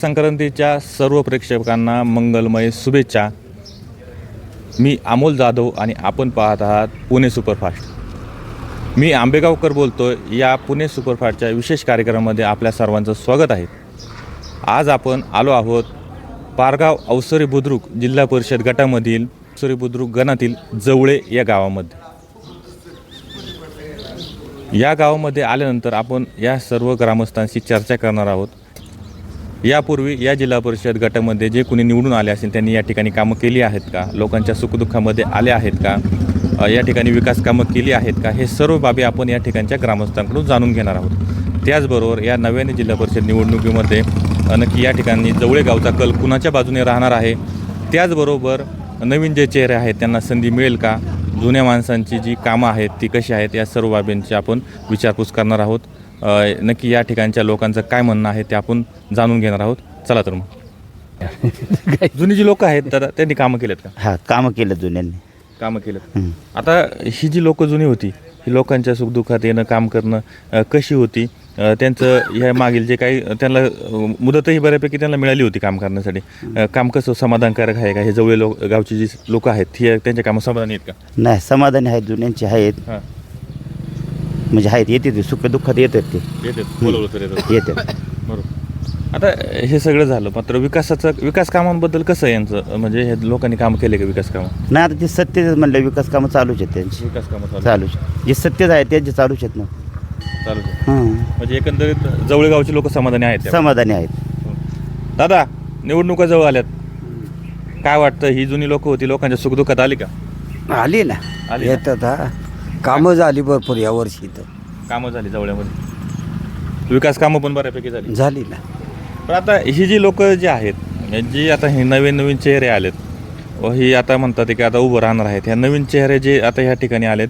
संक्रांतीच्या सर्व प्रेक्षकांना मंगलमय शुभेच्छा. मी अमोल जाधव आणि आपण पाहत आहात पुणे सुपरफास्ट. मी आंबेगावकर बोलतो या पुणे सुपरफास्टच्या विशेष कार्यक्रमामध्ये आपल्या सर्वांचं स्वागत आहे. आज आपण आलो आहोत पारगाव अवसरी बुद्रुक जिल्हा परिषद गटामधील अवसरी बुद्रुक गणातील जवळे या गावामध्ये. या गावामध्ये आल्यानंतर आपण या सर्व ग्रामस्थांशी चर्चा करणार आहोत. यापूर्वी या जिल्हा परिषद गटामध्ये जे कुणी निवडून आले असेल त्यांनी या ठिकाणी कामं केली आहेत का? लोकांच्या सुखदुःखामध्ये आले आहेत का? या ठिकाणी विकास कामं केली आहेत का? हे सर्व बाबी आपण या ठिकाणच्या ग्रामस्थांकडून जाणून घेणार आहोत. त्याचबरोबर या नव्याने जिल्हा परिषद निवडणुकीमध्ये नक्की या ठिकाणी जवळे गावचा कल कुणाच्या बाजूने राहणार आहे? त्याचबरोबर नवीन जे चेहरे आहेत त्यांना संधी मिळेल का? जुन्या माणसांची जी कामं आहेत ती कशी आहेत? या सर्व बाबींची आपण विचारपूस करणार आहोत. नक्की या ठिकाणच्या लोकांचं काय म्हणणं आहे ते आपण जाणून घेणार आहोत. चला तर मग. जुनी जी लोक आहेत तर त्यांनी कामं केलेत का? हा कामं केलं जुन्यांनी. कामं केलेत. हं. आता ही जी लोक जुनी होती ही लोकांच्या सुखदुःखात येणं काम करणं कशी होती? त्यांचं ह्या मागील जे काही त्यांना मुदतही बऱ्यापैकी त्यांना मिळाली होती काम करण्यासाठी. काम कसं समाधानकारक आहे का? हे जवळ लोक गावची जी लोक आहेत ही त्यांच्या कामं समाधानी आहेत का? नाही समाधानी आहेत जुन्यांचे आहेत. हां. म्हणजे आहेत येते ते सुख दुःखात येतात ते. येतात बोलवलं तर येतात. येतात. बरोबर. आता हे सगळं झालं मात्र विकासाचं विकास कामांबद्दल कसं आहे यांचं? म्हणजे हे लोकांनी काम केले का विकास कामं? नाही आता ते सत्य म्हणलं विकास कामं चालूच आहेत त्यांची. विकास कामं चालू चालूच. जे सत्यच आहे त्यांचे चालूच आहेत ना. चालू आहे. हां म्हणजे एकंदरीत जवळगावचे लोक समाधानी आहेत. समाधानी आहेत. दादा निवडणुका जवळ आल्यात. काय वाटतं ही जुनी लोक होती लोकांच्या सुखदुःखात आली का? आली ना. आली ना? येतात हा. कामं झाली भरपूर या वर्षी तर कामं झाली जवळमध्ये. विकास कामं पण बऱ्यापैकी झाली. झाली ना. पण आता ही जी लोक जी आहेत म्हणजे जी आता हे नवीन नवीन चेहरे आलेत व ही आता म्हणतात की आता उभं राहणार आहेत ह्या नवीन चेहरे जे आता ह्या ठिकाणी आलेत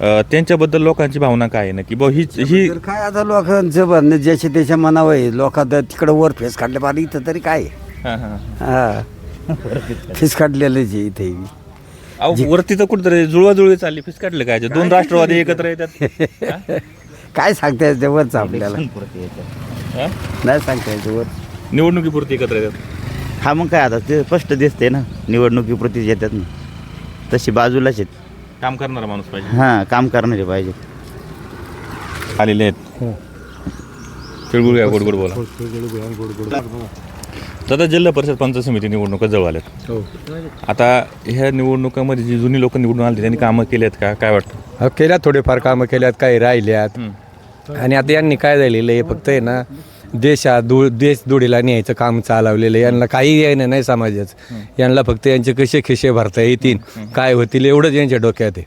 अ, त्यांच्याबद्दल लोकांची भावना काय आहे नक्की? भाऊ ही ही तर काय आता लोकांचं म्हणणं ज्याच्या त्याच्या मनावर आहे. लोकांत तिकडं वर फेस काढले पाहिजे इथं तरी काय आहे? हां, हां. हा. फेस काढलेलं जे इथे अहो वरती तर कुठेतरी जुळवाजुळवी चालली फिस काढले काय ते? दोन राष्ट्रवादी एकत्र येतात. हा? काय सांगता येतं वरच आपल्याला? हा? नाही सांगता येतं वर निवडणुकीपुरती एकत्र येतात. हा मग काय आता ते स्पष्ट दिसते ना निवडणुकीप्रती येतात ना. तशी बाजूलाच आहेत. काम करणारा माणूस पाहिजे. हां काम करणारे पाहिजे. आलेले आहेत. तिळगुळ या गोडगोड बोला. दादा जिल्हा परिषद पंचायत समिती निवडणुका जवळ आल्यात. आता ह्या निवडणुकामध्ये जी जुनी लोक निवडून आली त्यांनी कामं केलेत का? काय वाटतं? हा, केल्यात थोडेफार कामं केल्यात काही राहिल्यात. हं. आणि आता यांनी काय झालेलं आहे फक्त आहे ना देशात दु देश दुडीला न्यायचं काम चालवलेलं यांना काही येणं नाही समाजाचं. यांना फक्त यांचे कसे खिशे भरता येतील काय होतील एवढंच यांच्या डोक्यात आहे.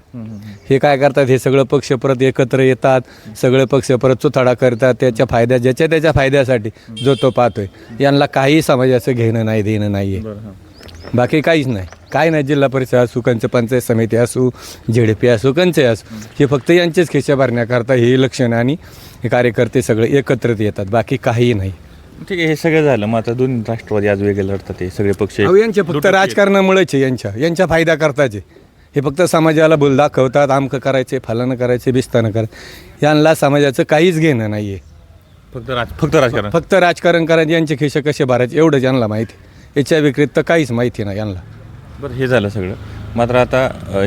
हे काय करतात? हे सगळं पक्ष परत एकत्र येतात. सगळे पक्ष परत चुथाडा करतात. त्याच्या फायद्या ज्याच्या त्याच्या फायद्यासाठी जो तो पाहतोय. यांना काही समाजाचं घेणं नाही देणं नाही आहे बाकी काहीच नाही. काय नाही जिल्हा परिषद असू कंच पंचायत समिती असू झेडपी असू कंचे असू हे फक्त यांचेच खिशे भरण्याकरता हे लक्षण आणि हे कार्यकर्ते सगळे एकत्रित येतात बाकी काही नाही. ठीक आहे हे सगळं झालं मग आता दोन राष्ट्रवादी आज वेगळे लढतात हे सगळे पक्ष अहो, यांचे फक्त राजकारणामुळेच आहे यांच्या यांच्या फायदा करताचे हे फक्त समाजाला बोल दाखवतात आमकं करायचे फलानं करायचे बिस्तानं करायचं. यांना समाजाचं काहीच घेणं नाही आहे फक्त राज फक्त राजकारण. फक्त राजकारण करायचे यांचे खिशे कसे भरायचे एवढंच यांना माहिती याच्या व्यतिरिक्त काहीच माहिती नाही यांना. बरं हे झालं सगळं. मात्र आता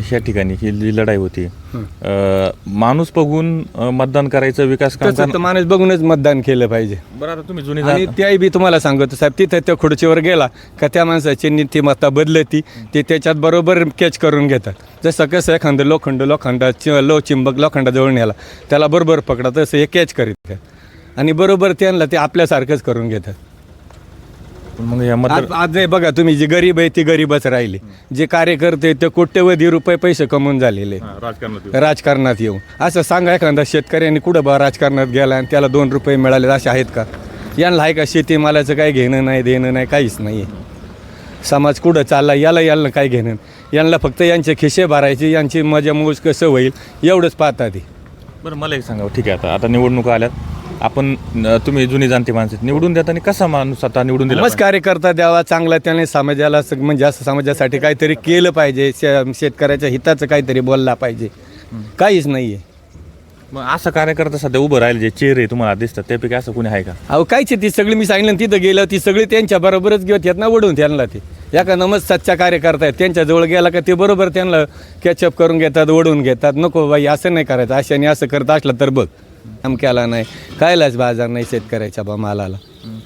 ह्या ठिकाणी ही जी लढाई होती अ, माणूस बघून अ, मतदान करायचं विकास काम तसं तर माणूस बघूनच मतदान केलं पाहिजे. बरं आता तुम्ही जुनी आणि त्याही बी तुम्हाला सांगतो साहेब तिथे त्या खुर्चीवर गेला का त्या माणसाची नीतिमत्ता बदलती ते त्याच्यात बरोबर कॅच करून घेतात. जसं कसं एखादं लोखंड लोखंडा चि- लो चिंबक लोखंडाजवळ नेला त्याला बरोबर पकडा तसं हे कॅच करीत. आणि बरोबर त्यांना ते आपल्यासारखंच करून घेतात. पण मग या मत आज आज हे बघा तुम्ही जी गरीब आहे ती गरीबच राहिली. जे कार्यकर्ते आहेत, ते कोट्यवधी रुपये पैसे कमवून झालेले. राजकारणात राजकारणात येऊन. असं सांगा एखादा शेतकऱ्यांनी कुठं बा राजकारणात गेला आणि त्याला दोन रुपये मिळाले असे आहेत का? यांना आहे का शेतीमालाचं काही घेणं नाही देणं नाही काहीच नाही समाज कुठं चालला याला याला काय घेणं? यांना फक्त यांचे खिशे भरायचे यांची मजा मोज कसं होईल एवढंच पाहता ते बरं मला एक सांगा ठीक आहे आता. आता निवडणुका आल्यात. आपण अ, तुम्ही जुनी जाणती माणसं आहेत. निवडून देताना कसा माणूस आता निवडून दिला मस्त कार्यकर्ता द्यावा चांगला त्याने समाजाला म्हणजे असं समाजासाठी काहीतरी केलं पाहिजे. शे- शेतकऱ्याच्या हिताचं काहीतरी बोलला पाहिजे. काहीच नाही आहे मग असं कार्यकर्ता सध्या उभं राहिले जे चेहरे तुम्हाला दिसतात त्यापैकी असं कोणी आहे का? अहो कायचे ती सगळी मी सांगितलं ना, तिथं गेलं ती सगळी त्यांच्या बरोबरच घेत येत ना ओढून त्यांना ते. एका नमस सच्चा कार्यकर्ता आहेत त्यांच्या जवळ गेला का ते बरोबर त्यांना कॅचअप करून घेतात ओढून घेतात. नको बाई असं नाही करायचं अशाने असं करत असलं तर बघ. अमक्याला नाही. कायलाच बाजार नाही शेतकऱ्याच्या बा मालाला.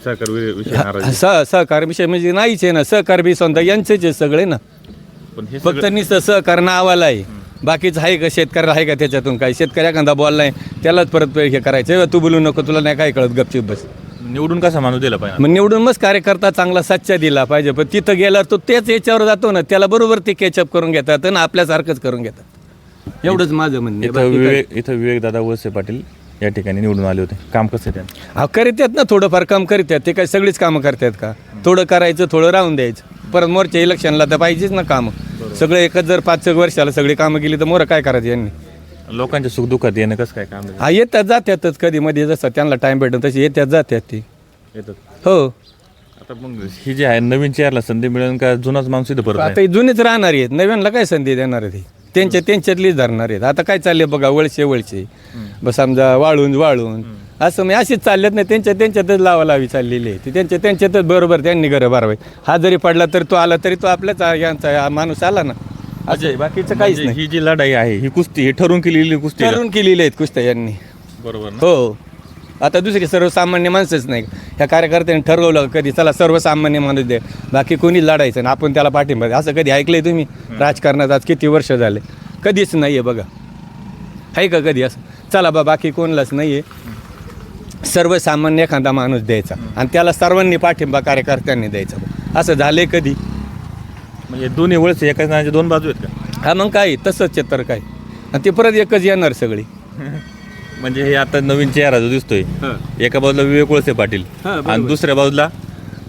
सहकार वि- विषय नाराज सह सहकार विषय म्हणजे नाहीच आहे ना सहकार बी समजा यांचेच आहे सगळे ना. पण हे फक्त नुसतं सहकार नावाला आहे. बाकीचं आहे का? शेतकऱ्याला आहे का त्याच्यातून काय शेतकरी एखादा बोललाय त्यालाच परत हे करायचं. तू बोलू नको तुला नाही काय कळत गपचीप बस. निवडून कसा माणूस दिला पाहिजे? मग निवडून मग कार्यकर्ता चांगला सच्चा दिला पाहिजे पण तिथं गेल्यावर तो तेच याच्यावर जातो ना त्याला बरोबर ते कॅचअप करून घेतात आणि आपल्यासारखंच करून घेतात. एवढंच माझं म्हणणं. इथं बाकी काय- विवेक इथं विवेक दादा वळसे पाटील या ठिकाणी निवडून आले होते. काम कसं आहे त्यांचं? अहो करीतात ना थोडंफार काम करीतात ते काय सगळीच कामं करतात का? थोडं करायचं थोडं राहून द्यायचं. परत मोर्चा इलेक्शनला तर पाहिजेच ना कामं. सगळं एकच जर पाच एक वर्षाला सगळी कामं केली तर मोरं काय करायचं यांनी? लोकांच्या सुखदुःखात येणं कसं काय काम आहे? हा येतात जातातच कधी मध्ये जसं त्यांना टाइम भेटून तशी येतात जातात ती. येतात. हो. आता मग ही जी आहे नवीन चेअरला संधी मिळेल का? जुनाच माणूस इथं परत आता आहे? ही जुनीच राहणार आहेत. नव्यांना काय संधी देणार आहे त्यांच्या त्यांच्यातलीच धरणार आहेत. आता काय चालले बघा वळशे वळशे बस समजा वाळून वाळून असं मी अशीच चालल्यात नाही त्यांच्या त्यांच्यातच लावा लावी चाललेली आहे. ती त्यांच्या त्यांच्यातच बरोबर त्यांनी घरं भरावे हा जरी पडला तरी तो आला तरी तो आपल्याच यांचा माणूस आला ना. आहे, बाकीचं काहीच म्हणजे नाही. ही जी लढाई आहे ही कुस्ती ही ठरवून केलेली कुस्ती? करून केलेले आहेत कुस्त्या यांनी. बरोबर ना? हो. आता दुसरी सर्वसामान्य माणसंच नाही. ह्या कार्यकर्त्यांनी ठरवलं कधी चला सर्वसामान्य माणूस दे. बाकी कोणी लढायचं ना आपण त्याला पाठिंबा. असं कधी ऐकलंय तुम्ही? राजकारणात आज किती वर्ष झाले? कधीच नाही आहे बघा. आहे का कधी असं? चला बा बाकी कोणलाच नाही आहे सर्वसामान्य एखादा माणूस द्यायचा आणि त्याला सर्वांनी पाठिंबा कार्यकर्त्यांनी द्यायचा असं झालंय कधी? म्हणजे दोन्ही वळसे एका जणाच्या दोन बाजू आहेत का? हा मग काय? तसंच आहे तर काय? आणि ते परत एकच येणार सगळी. म्हणजे हे आता नवीन चेहरा जो दिसतोय एका बाजूला विवेक वळसे पाटील. आणि दुसऱ्या बाजूला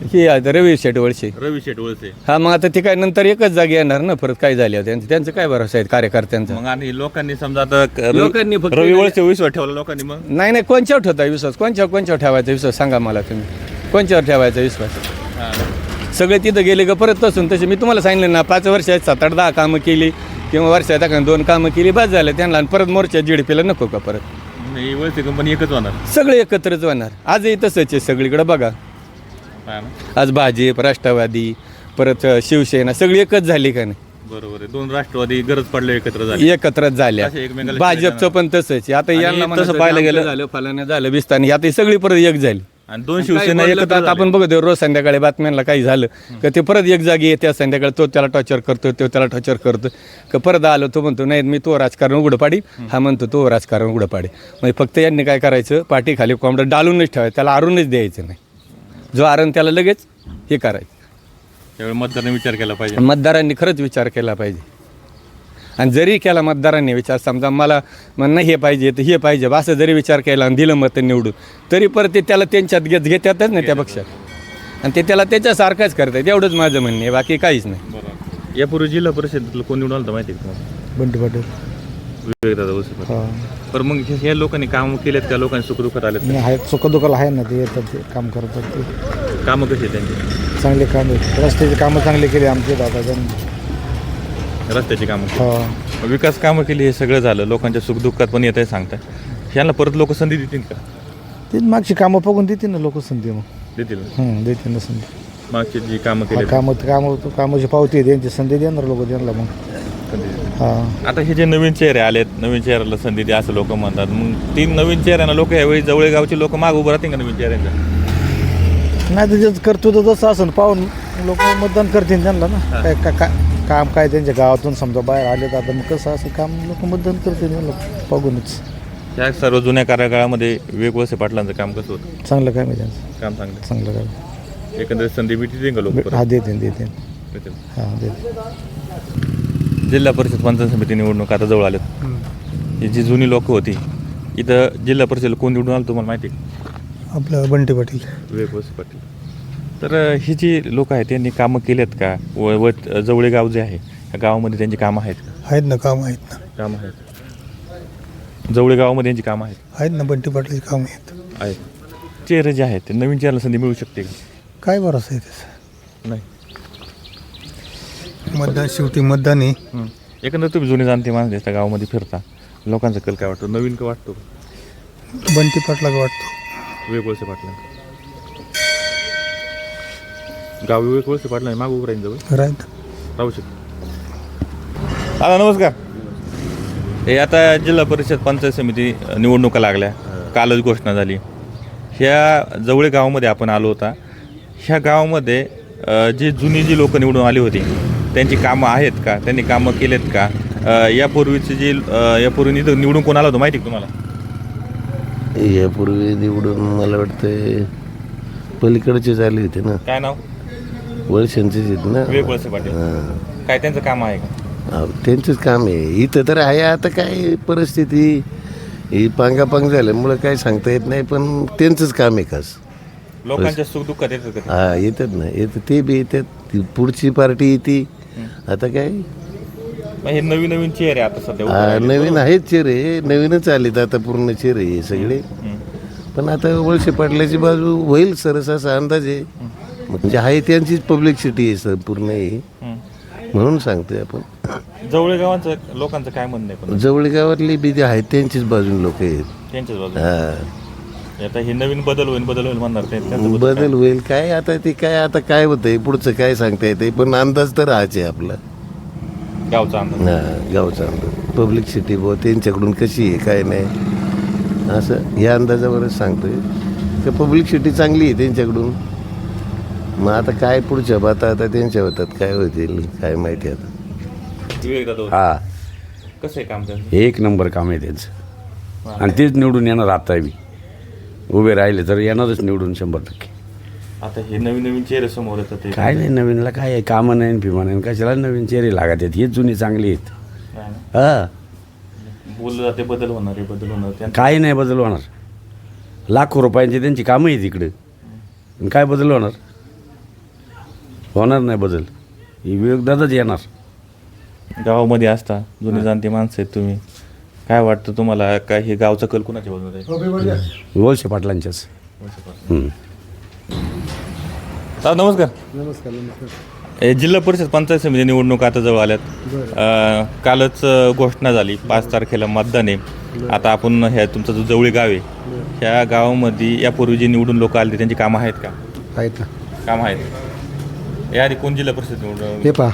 ही आहे रवी शेटवळशी रवी शेट वळसे. हा मग आता ते काय नंतर एकच जागी येणार ना परत काय झाले त्यांचं त्यांचं काय भरोसा आहे कार्यकर्त्यांचा? मग आणि लोकांनी समजा आता क- लोकांनी फक्त- रवी वळसे विश्वास ठेवला लोकांनी मग? नाही नाही कोणच्यावर ठेवता विश्वास? कोणच्यावर कोणच्यावर ठेवायचा विश्वास? सांगा मला तुम्ही. कोणच्यावर ठेवायचा विश्वास? सगळे तिथं गेले का परत तसून तसे? मी तुम्हाला सांगितलं ना पाच वर्षात सात आठ दहा कामं केली किंवा वर्षात एखादं दोन कामं केली बस झालं. त्यांना आणि परत मोर्चा जीडीपीला नको का परत? ही वळसे कंपनी एकच होणार. सगळे एकत्रच होणार. आजही तसंच आहे सगळीकडे बघा? आज भाजप राष्ट्रवादी परत शिवसेना सगळी एकच झाली का नाही? बरोबर आहे. दोन राष्ट्रवादी गरज पडले एकत्र झाले एकत्रच झाल्या. असे एकमेकाला भाजपचं पण तसंच आहे. आता यांना तसं पाहायला गेलं- झालं फलाने झालं बिस्तानी आता ही सगळी परत एक झाली. आणि दोन शिवसेना एकत्र तर आता आपण बघतो रोज संध्याकाळी बातम्यांना काही झालं. का ते परत एक जागी येते संध्याकाळी तो त्याला टॉर्चर करतो तो त्याला टॉर्चर करतो का परत आलो तो म्हणतो नाही मी तो राजकारण उघडं पाडी हा म्हणतो तो राजकारण उघडं पाडी म्हणजे फक्त यांनी काय करायचं? पाठी खाली कोंबडं डालूनच ठेवायचं त्याला आरूनच द्यायचं नाही. जो आरण त्याला लगेच हे करायचं. त्यावेळी मतदारांनी विचार केला पाहिजे. मतदारांनी खरंच विचार केला पाहिजे. आणि जरी केला मतदारांनी विचार समजा मला म्हणणं हे पाहिजे तर हे पाहिजे असं जरी विचार केला आणि दिलं मत निवडून तरी परत ते त्याला त्यांच्यात घेत घेतातच ना त्या पक्षात. आणि ते त्याला त्याच्यासारखंच करतात एवढंच माझं म्हणणं आहे बाकी काहीच नाही. यापूर्वी जिल्हा परिषदेतलं कोण निवडून आलं माहिती आहे का तुम्हाला? बंटी पाटील. वळसे पाटील. हा. पण मग हे- हे लोकांनी काम केलेत का? लोकांनी सुखदुःखात आलेत नाही आहे सुखदुखाला आहे ना ते येतात ते काम करतात ते. कामं कशी आहेत त्यांची? चांगले काम आहेत. रस्त्याची कामं चांगली केली आमचे दादा रस्त्याची कामं हा. विकास कामं केली हे सगळं झालं. लोकांच्या सुखदुःखात पण येत आहे सांगताय. ह्यांना परत लोक संधी देतील का? ते मागची कामं बघून देतील ना लोक संधी मग. देतील. हं, देतील ना संधी. मागची जी कामं केली. कामं कामं कामाची पावती आहे त्यांची संधी देणार लोक त्यांना मग. आता हे जे नवीन चेहरे आलेत नवीन चेहऱ्याला संधी द्या असं लोक म्हणतात. मग तीन नवीन चेहऱ्यांना लोक यावेळी जवळ गावचे लोक माग उभं राहतील का नवीन चेहऱ्यांच्या? नाही तर जे कर्तृत्व जसं असेल पाहून लोक मतदान करतील त्यांना ना. काय का- का- काम काय त्यांच्या गावातून समजा बाहेर आले तर आता मग कसं असं काम लोक मतदान करतील त्यांना बघूनच. त्या सर्व जुन्या कार्यकाळामध्ये विवेक वळसे पाटलांचं काम कसं होतं? चांगलं काम आहे त्यांचं. काम चांगलं. चांगलं काम एकंदरीत संधी भेटतील का लोक हा देतील परत हा देतील. जिल्हा परिषद पंचायत समिती निवडणूक आता जवळ आलेत ही जी जुनी लोक होती इथं जिल्हा परिषद कोण निवडून आलं तुम्हाला माहिती आहे? आपलं बंटी पाटील. वळसे पाटील. तर अ, ही जी लोक आहेत त्यांनी कामं केलेत का? व व जवळे गाव जे आहे या गावामध्ये त्यांची कामं आहेत? का आहेत ना काम आहेत ना. कामं आहेत. जवळे गावामध्ये यांची कामं आहेत? आहेत ना बंटी पाटील काम आहेत. आहेत. चेहरे जे आहेत ते नवीन चेहऱ्याला संधी मिळू शकते का? काय भरोसा आहे त्याचा? नाही. मतदान शेवटी मतदान आहे. हं. एकंदर तुम्ही जुने जाणते माणसं त्या गावामध्ये फिरता. लोकांचा कल काय वाटतो? नवीन का वाटतो? बंटी पाटला वाटतो. वेगवळसे पाटला गाव वेगवळसे पाटला मागू उभं राहीन जवळ. राईट राहू शकतो. दादा नमस्कार. हे आता जिल्हा परिषद पंचायत समिती निवडणुका लागल्या. कालच घोषणा झाली. ह्या जवळे गावामध्ये आपण आलो होता. ह्या गावामध्ये अ, जी जुनी जी लोक निवडून आली होती त्यांची कामं आहेत का? त्यांनी कामं केलेत का? यापूर्वीची जी यापूर्वी निवडून कोण आलं होतं माहिती तुम्हाला? यापूर्वी निवडून मला वाटतं पलीकडचे झाले होते ना. काय नाव? वळशांचेच आहेत ना. विवेक वळसे पाटील. काय त्यांचं काम आहे का? त्यांचंच काम आहे. इथं तर आहे आता काय परिस्थिती? ही पांगापांग झाल्यामुळं काय सांगता येत नाही पण त्यांचंच काम आहे खास. लोकांच्या सुखदुःखात येतं का ते? हा येतात ना. येतं ते बी येतात. पुढची पार्टी येते. आता काय? मग हे नवीन नवीन चेहरे आता सध्या उभे राहिले. नवीन आहेत चेहरे नवीनच आलेत आता पूर्ण चेहरे हे सगळे. पण आता वळसे पाटलाची बाजू होईल सरस असा अंदाज आहे. म्हणजे आहे त्यांचीच पब्लिसिटी आहे सर पूर्ण हे. हम्म. म्हणून सांगतोय आपण. जवळ गावांचं लोकांचं काय म्हणणं आहे पण? जवळ गावातली बी जे आहेत त्यांचीच बाजून लोक आहेत. त्यांच्याच हा. आता हे नवीन बदल होईल बदल होईल म्हणणार त्यांचं बदल होईल काय आता ते काय आता काय होतंय? पुढचं काय सांगता येते पण अंदाज तर हाच आहे आपला. काय? गावचा अंदाज. हा गावचा अंदाज. पब्लिक सिटी बुवा त्यांच्याकडून कशी आहे काय नाही. असं या अंदाजावरच सांगतोय. तर पब्लिक सिटी चांगली आहे त्यांच्याकडून. मग आता काय पुढच्या बाता आता त्यांच्या होतात काय होतील काय माहिती आता. विवेक दादा हा. कसं आहे काम त्यांचं? एक नंबर काम आहे त्यांचं. आणि तेच निवडून येणार आता बी उभे राहिले तर येणारच निवडून शंभर टक्के. आता हे नवीन नवीन चेहरे समोर येतात ते. काय नाही नवीनला काय आहे? कामं नाही फिमा नाही. कशाला नवीन चेहरे लागत आहेत? हेच जुनी चांगली आहेत. ना. हा. बोललं जाते बदल होणार आहे बदल होणार. त्यांचं काय नाही बदल होणार. लाखो रुपयांची त्यांची कामं आहेत इकडे. आणि काय बदल होणार? होणार नाही बदल. ही विवेकदादाच येणार. गावामध्ये असता जुनी जाणती माणसं आहेत तुम्ही. काय वाटतं तुम्हाला? काय हे गावचा कल कुणाच्या बाजूला आहे वळसे पाटलांच्याच. नमस्कार. नमस्कार नमस्कार. जिल्हा परिषद पंचायत समिती निवडणूक आता जवळ आल्यात. अं, कालच अं, घोषणा झाली. पाच तारखेला मतदान आहे. आता आपण ह्या तुमचं जो जवळी गाव आहे ह्या गावामध्ये यापूर्वी जे निवडून लोक आले त्याची कामं आहेत का? आहेत ना. कामं आहेत. याआधी कोण जिल्हा परिषद निवडून? हे पहा.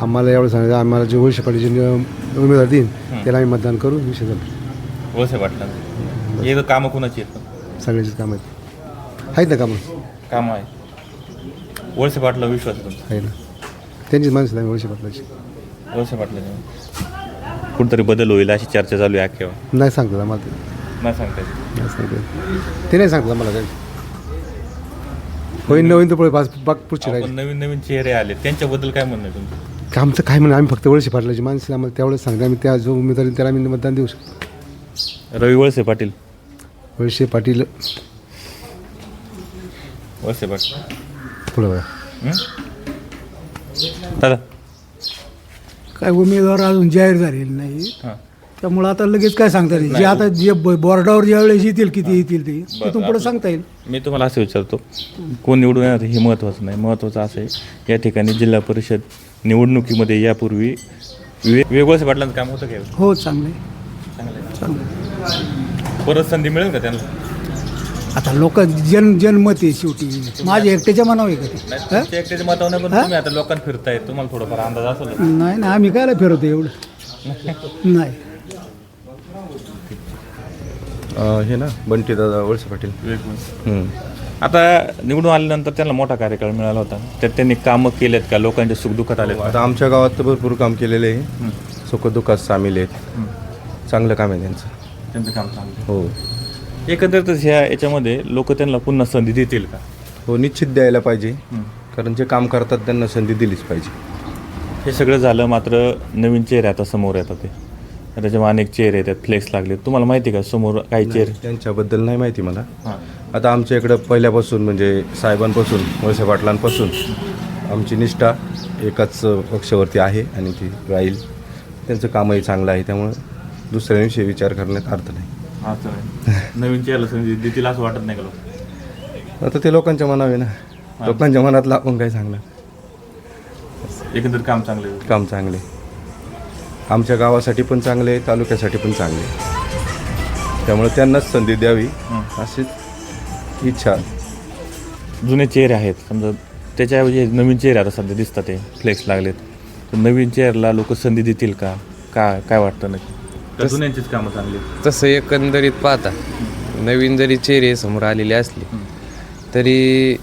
आम्हाला एवढं सांगायचं आम्हाला जे वळसे पाटील जे उमेदवार देईन. त्याला आम्ही मतदान करू विषय झाला वळसे वाटलं हे तर कामं कुणाची आहेत? पण सगळ्याचीच कामं आहेत. आहेत ना कामं? कामं आहेत. वळसे पाटला विश्वास आहे ना. त्यांचीच माणसं आहे वळसे पाटलाची. वळसे पाटला कुठंतरी बदल होईल अशी चर्चा चालू आहे अख्ख्या नाही सांगतात आम्हाला ते. नाही सांगता येत. नाही सांगतात ते नाही सांगतात आम्हाला काही. होईन न होईन तर पुढे पाच पुढची राहील. आपण नवीन नवीन चेहरे आले. त्यांच्याबद्दल काय म्हणणं आहे तुमचं? आमचं काय म्हणून आम्ही फक्त वळसे पाटलाची माणसं आम्हाला तेवढंच सांगते. आम्ही त्या जो उमेदवार त्याला आम्ही मतदान देऊ शकतो. रवी वळसे पाटील. वळसे पाटील. वळसे पाटील. पुढं बघा? दादा काय उमेदवार अजून जाहीर झालेले नाही. हां. त्यामुळं आता लगेच काय सांगता येईल? जे आता जे ब- बोर्डावर ज्या वेळेस येतील किती येतील ते तिथून पुढे सांगता येईल. मी तुम्हाला असं विचारतो. कोण निवडून येणार हे महत्त्वाचं नाही. महत्त्वाचं असं आहे या ठिकाणी जिल्हा परिषद निवडणुकीमध्ये यापूर्वी विवेक वळसे पाटलांचं काम होतं काय हो चांगले चांगलं आहे. परत संधी मिळेल का त्यांना? आता लोक जन जनमत आहे शेवटी. माझ्या एकट्याच्या मनावर आहे का ते? नाही हं? एकट्याच्या मतावर पण तुम्ही आता लोकांना फिरताय तुम्हाला थोडंफार अंदाज असेल नाही ना आम्ही कायला फिरवतो एवढं? नाही. हे ना बंटी दादा वळसे पाटील. हम्म. आता निवडून आल्यानंतर त्यांना मोठा कार्यकाळ मिळाला होता. त्यात त्यांनी कामं केलेत का? लोकांच्या सुखदुःखात आलेत का? आता आमच्या गावात तर भरपूर काम केलेलं आहे. सुखदुःखात सामील आहेत. चांगलं काम आहे त्यांचं. त्यांचं काम चांगलं हो. एकंदरीतच ह्या याच्यामध्ये लोक त्यांना पुन्हा संधी देतील का? हो निश्चित द्यायला पाहिजे. कारण जे काम करतात त्यांना संधी दिलीच पाहिजे. हे सगळं झालं मात्र नवीन चेहरे आता समोर येतात ते. त्याच्यामुळे अनेक चेहरे येतात फ्लेक्स लागले तुम्हाला माहिती आहे का समोर काही चेहरे त्यांच्याबद्दल नाही माहिती मला. आता आमच्या इकडं पहिल्यापासून म्हणजे साहेबांपासून वळसे पाटलांपासून आमची निष्ठा एकाच पक्षावरती आहे आणि ती राहील. त्यांचं कामही चांगलं आहे त्यामुळे दुसऱ्यांविषयी विचार करण्यात अर्थ नाही. नवीन संधी देतील असं वाटत नाही का लोक? आता ते लोकांच्या मनावे ना. लोकांच्या मनातलं आपण काय सांगणार? एकंदरीत काम चांगलं. काम चांगले आमच्या गावासाठी पण चांगले आहे तालुक्यासाठी पण चांगले आहे. त्यामुळे त्यांनाच संधी द्यावी अशीच इच्छा. जुने चेहरे आहेत. समजा त्याच्याऐवजी नवीन चेहरे आता सध्या दिसतात ते फ्लेक्स लागलेत. तर नवीन चेहऱ्याला लोक संधी देतील का? का काय वाटतं नक्की? जुन्यांचीच कामं चांगली? तसं एकंदरीत पाहता नवीन जरी चेहरे समोर आलेले असले तरी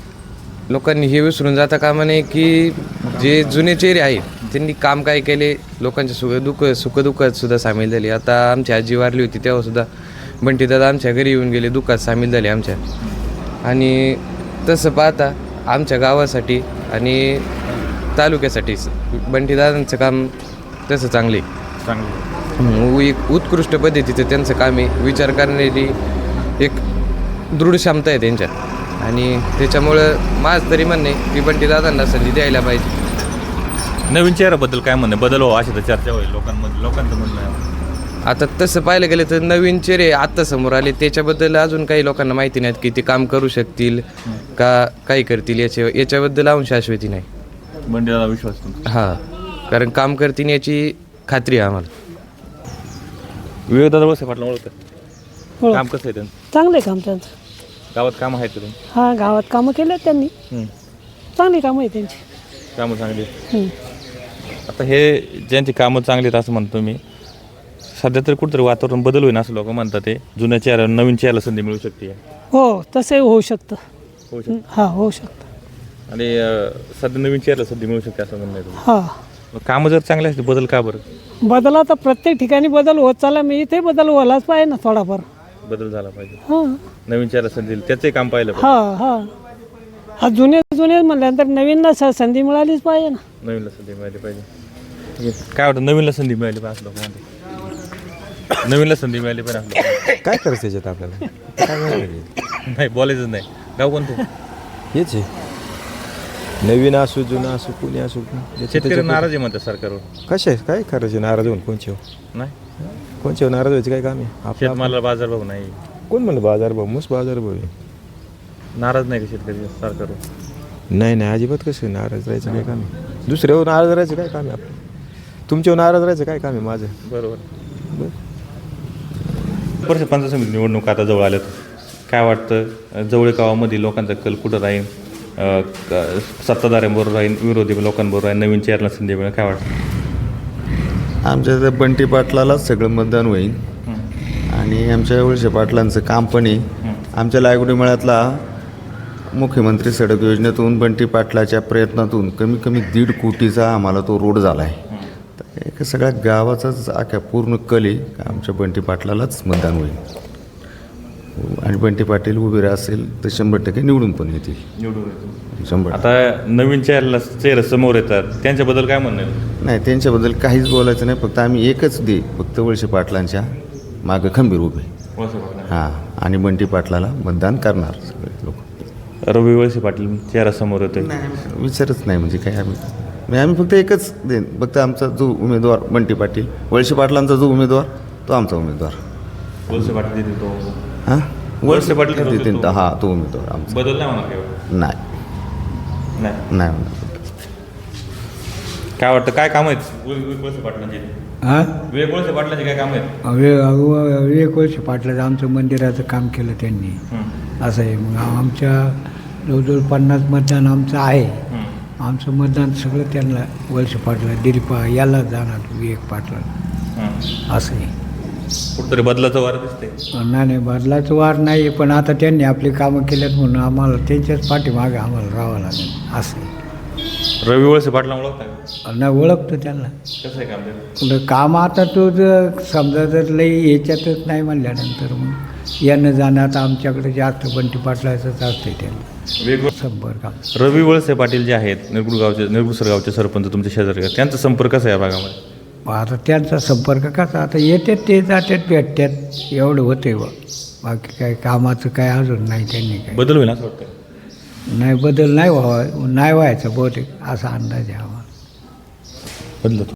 लोकांनी हे विसरून जाता कामा नये की जे जुने चेहरे आहेत त्यांनी काम काय केले? लोकांच्या सुख दुःख सुखदुःखात सुद्धा सामील झाले. आता आमची आजी वारली होती तेव्हा सुद्धा बंटी दादा आमच्या घरी येऊन गेले दुःखात सामील झाले आमच्या. आणि तसं पाहता आमच्या गावासाठी आणि तालुक्यासाठी बंटी दादांचं काम तसं चांगले. चांगली. एक उत्कृष्ट पद्धतीचं त्यांचं काम आहे. विचार करण्याची एक दृढ क्षमता आहे त्यांच्यात. आणि त्याच्यामुळं माझं तरी म्हणणे की बंटी दादांना संधी द्यायला पाहिजे. नवीन चेहऱ्याबद्दल काय म्हणणं बदल व्हावा अशी तर चर्चा होईल लोकांमध्ये लोकांचं म्हणणं आहे. आता तसं पाहायला गेलं तर नवीन चेहरे आत्ता समोर आले. त्याच्याबद्दल अजून काही लोकांना माहिती नाहीत की ते काम करू शकतील का काही करतील. याच्या याच्याबद्दल अजून शाश्वती नाही. बंडीला विश्वास तुमचा? हां. कारण काम करतील याची खात्री आहे आम्हाला. वळसे पाटला ओळखतात काम कसं आहे त्यांचं? चांगलं आहे काम त्यांचं. गावात कामं आहेत का त्यांची हा गावात कामं केले त्यांनी. हं. चांगली कामं आहे त्यांची. कामं चांगली. आता हे ज्यांची कामं चांगली आहेत असं म्हणतो मी सध्या तर कुठंतरी वातावरण बदल होईल असं लोक म्हणतात ते जुन्या चेहऱ्या नवीन चेहऱ्याला संधी मिळू शकते. हो तसंही होऊ शकतं. होऊ शकते. हा होऊ शकतं. आणि अं, सध्या नवीन चेहऱ्याला संधी मिळू शकते असं म्हणणं आहे तुमचं. हा. मग कामं जर चांगले असते बदल का बरं? बदला तर प्रत्येक ठिकाणी बदल होत चालला मी इथे बदल व्हायलाच पाहिजे ना थोडाफार. बदल झाला पाहिजे. हां. नवीन चेहरा संधी दिली त्याचंही काम पाहिलं पाहिजे. हा हा. हा जुने जुने म्हणल्यानंतर नवीनला स- संधी मिळालीच पाहिजे ना. नवीनला संधी मिळाली पाहिजे. काय वाटतं नवीनला संधी मिळाली पाहिजे असं लोक म्हणतात नवीनला संधी मिळाली पाहिजे. काय करायचं त्याच्यात आपल्याला? काय? नाही बोलायचंच नाही. गाव कोणतं? हेच आहे. नवीन असू जुनं असू कुणी असू शेतकरी नाराज आहे म्हणतात सरकारवर. कशा काय करायचे? नाराज होऊन कोणचे नाही. कोणचे नाराज व्हायचे काय काम आहे? आपलं शेतमालाला बाजारभाव नाही. कोण म्हणलं बाजार भाऊ मुस बाजार भाऊ आहे. नाराज नाही का शेतकरी सरकारवर? नाही नाही अजिबात कसं नाराज राहायचं काय काम आहे? दुसऱ्यावर नाराज राहायचं काय काम आहे आपलं? तुमच्यावर नाराज राहायचं काय काम आहे माझं? बरोबर. वर्ष पंचायत समिती निवडणूक आता जवळ आल्यात. काय वाटतं? जवळ गावामध्ये लोकांचा कल कुठं राहील? अं, क- सत्ताधाऱ्यांबरोबर राहील विरोधी लोकांबरोबर राहील नवीन चेअरला संधी मिळेल काय वाटतं? आमच्या इथं बंटी पाटलालाच सगळं मतदान होईल. आणि आमच्या वळसे पाटलांचं काम पण आहे. आमच्या लायगुडी मळ्यातला मुख्यमंत्री सडक योजनेतून बंटी पाटलाच्या प्रयत्नातून कमी कमी दीड कोटीचा आम्हाला तो रोड झाला आहे तर एक सगळ्या गावाचाच अख्या पूर्ण कल आमच्या बंटी पाटलालाच मतदान होईल. आणि बंटी पाटील उभे असेल तर शंभर टक्के निवडून पण येतील. निवडून शंभर आता नवीन चेहऱ्याला चेहरे समोर येतात. त्यांच्याबद्दल काय म्हणणं नाही त्यांच्याबद्दल काहीच बोलायचं नाही. फक्त आम्ही एकच दे फक्त वळसे पाटलांच्या मागं खंबीर उभे. हां आणि बंटी पाटलाला मतदान करणार सगळे लोक. रवी वळसे पाटील चेहरा समोर येतोय. विचारच नाही. म्हणजे काय आम्ही. म्हणजे आम्ही फक्त एकच देईन फक्त आमचा जो उमेदवार बंटी पाटील वळसे पाटलांचा जो उमेदवार तो आमचा उमेदवार. वळसे पाटील देतील तो हां? वळसे पाटील देतील तो. हां तो उमेदवार आमचा. बदल नाही होणार काय? नाही. नाही. होणार. काय वाटतं काय काम आहेत? वळसे पाटलांचे. हा? विवेक वळसे पाटलांचे काय काम आहेत? वे विवेक वर्ष पाटलाचं आमचं मंदिराचं काम केलं त्यांनी. असं आहे. मग आमच्या जवळजवळ पन्नास मतदान आमचं आहे. आमचं मतदान सगळं त्यांना वर्ष पाटला दिलीपा याला जाणार विवेक पाटला. असं आहे. कुठतरी बदलाचं वार दिसते नाही नाही बदलाचं वार नाही पण आता त्यांनी आपली कामं केल्यात म्हणून आम्हाला त्यांच्याच पाठीमागे आम्हाला राहावं लागेल. असं आहे. रवी वळसे पाटला ओळखता? नाही ओळखतो त्यांना. कसं आहे काम काम आता तो जर समजा जर लई याच्यातच नाही म्हणल्यानंतर मग. यानं जाणं आता आमच्याकडे जास्त बंटी पाटलायचंच असते त्यांना. वेगवेगळं संपर्क रवी वळसे पाटील जे आहेत निरगुड गावचे निरगुसर गावचे सरपंच तुमच्या शेजारी आहेत, त्यांचा संपर्क कसा आहे या भागामध्ये? आता त्यांचा संपर्क कसा आता येतात ते जातात भेटतात एवढं होते बा. बाकी काय कामाचं काय अजून नाही त्यांनी काय. बदल होईल असं वाटतं नाही बदल नाही व्हावा नाही व्हायचं बहुतेक असा अंदाज आहे आम्हाला. बदलत.